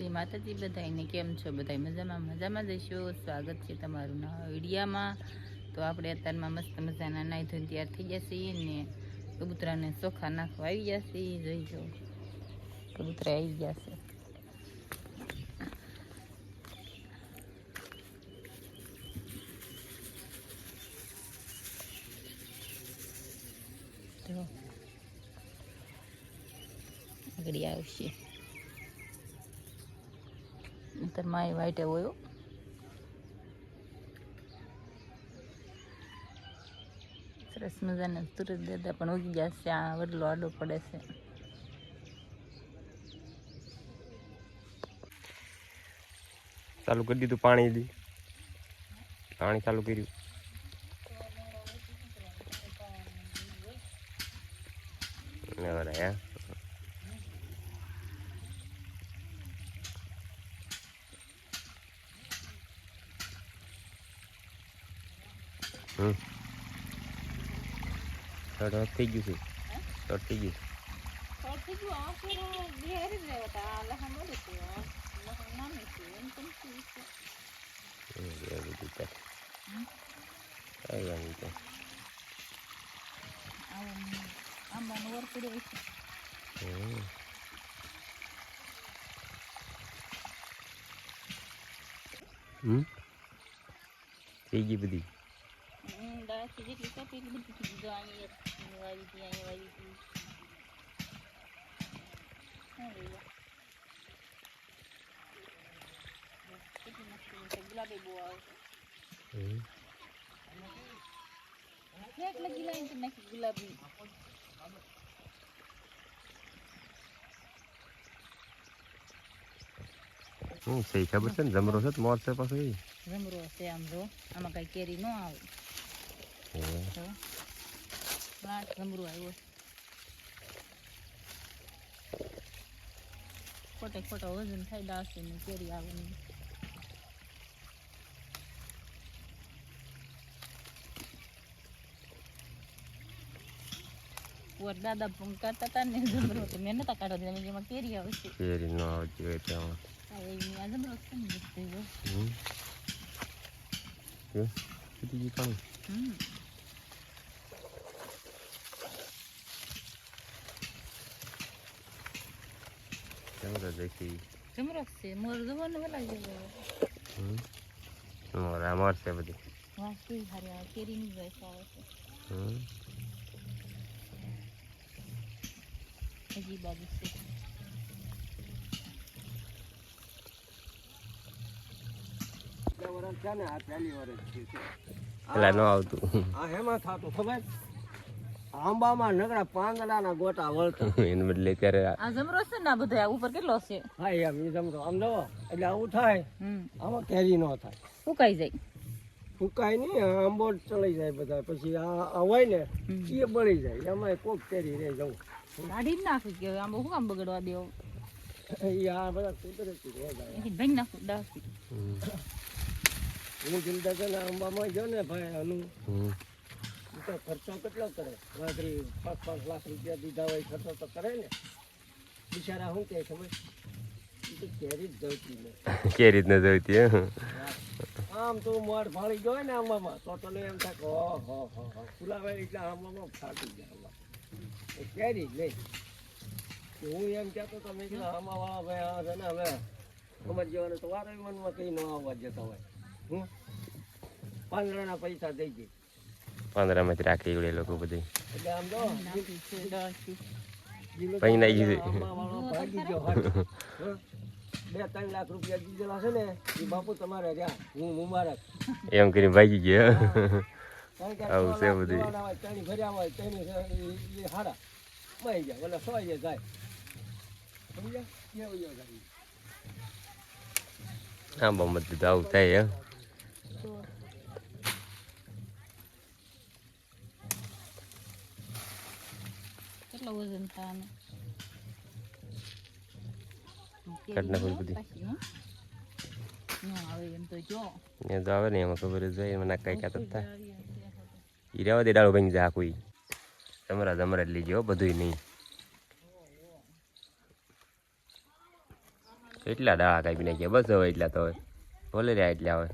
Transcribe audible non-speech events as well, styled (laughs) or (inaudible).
જય માતાજી બધાને કેમ છો? બધા મજામાં? મજામાં જઈશો સ્વાગત છે તમારું નવા વિડીયામાં. તો આપણે અત્યારમાં મસ્ત મજાના નાઈ ધોઈને તૈયાર થઈ ગયા છીએ ને કબૂતરાને ચોખા નાખવા આવી ગયા છીએ. જોઈ જો કબૂતરા આવી ગયા છે. જો આગળ આવશે. નતર માય વાઈટે હોય સરસ મજાને તુરત દેતા પણ ઉગી છે, આ વડલો આડો પડે છે. ચાલુ કરી દીધું પાણી દી. પાણી ચાલુ કર્યું. બરાબર હે હમ શર્ટ થઈ ગયું છે શર્ટ થઈ ગયું હમ, એ બધું ચાલ. કઈ વાંધો નહીં. આંબાનો વર પડ્યો છે હમ. હમ થઈ ગઈ બધી દાસી જેટલી કાપી એટલી બધી. જો અહીંયા વાવી હતી અહીંયા વાવી હતી શું લઈ? કેટલી મસ્તી છે. ગુલાબી બહુ આવે છે હમ. ફેક લગી લાઈન તો નાખી ગુલાબી શું છે ખબર છે ને જમરો છે મોર છે પાછો એ રમરો છે આમ જો આમાં કઈ કેરી ન આવે હે. બાર રમરો આવ્યો ખોટે વજન થાય ને કેરી આવે વર દાદા પણ કાઢતા હતા ને જમરો તો મેં કેરી આવશે કેરી ન આ જમરો ને હમ. જમરો દેખી જમરો જ છે? મોર જોવાનું વેલા જેવો હમ? મોર આ છે બધી. વાહ કેવી હારી આવે કેરીની આવે છે. હમ? હજી બાજુ છે. પેલા ન આવતું. આ હેમાં થતું ખબર? આંબામાં નગડા પાંદડાના ગોટા વળતા. (laughs) એને બદલે ત્યારે આ- જમરો છે ને આ બધો ઉપર કેટલો છે? હા એમ ઈ જમરો. આમ જવો એટલે આવું થાય આમાં કેરી ન થાય. સુકાઈ જાય. ફૂકાય નહીં આંબો ચડી જાય બધા. પછી આ હોય ને એ બળી જાય. એમાં કોક કેરી રહી જવું. કાઢી જ નાખું કે આંબો શું કામ બગડવા દેવો? એ આ બધા કુદરતી રહે જાય ભાઈ નાખું ડાસી હું ને આંબામાં જો ને ભાઈ આનું. તો ખર્ચો કેટલો કરે? વાઘરી પાંચ પાંચ લાખ રૂપિયા દીધા હોય ખર્ચો તો કરે ને. બિચારા શું કહે ખબર? કેરી જ જવતી નહીં કેરી જ ન જવતી આમ તો મોડ ફાળી ગયો ને આમાં તો તને એમ થાય કે હો હો હો હો. ફુલાવે એટલે આમાં ફાટી જાય આમાં કેરી જ નહીં. હું એમ કહેતો તો કે આંબા વાળા ભાઈ આ છે ને હવે સમજ જવાનું તો વારે મનમાં કઈ ન આવવા જતા હોય. હું પાંદડાના પૈસા દઈ દઈ મિત્ર રાખી ગયું એ લોકો બધી એટલે આમ જો નાખી છે ડાસી નાઈ ગયું બે ત્રણ લાખ રૂપિયા દીધેલા છે ને એ બાપુ તમારે રહ્યા હું મુબારક એમ કરીને ભાગી ગયા આવું છે બધું. ત્રણેય ભર્યા હોય, ઈ હારા. મરી જાય, ઓલા સો જાય. સમજ્યા? કેવું યો જાય. આવું થાય હે કેટલો વજન થાય? કાઢ નાખો બધી. ન તો એ આવે ને એમાં ખબર જ હોય એમાં કઈ કાંઈ થાય ઈ રહેવા દે ડાળો ભાઈ જા કોઈ. તમારા તમારા જ લીજો બધું નહીં. એટલા દાળા કાપી નાખ્યા બસ હવે એટલા તો હવે. ભલે રહ્યા એટલા હવે.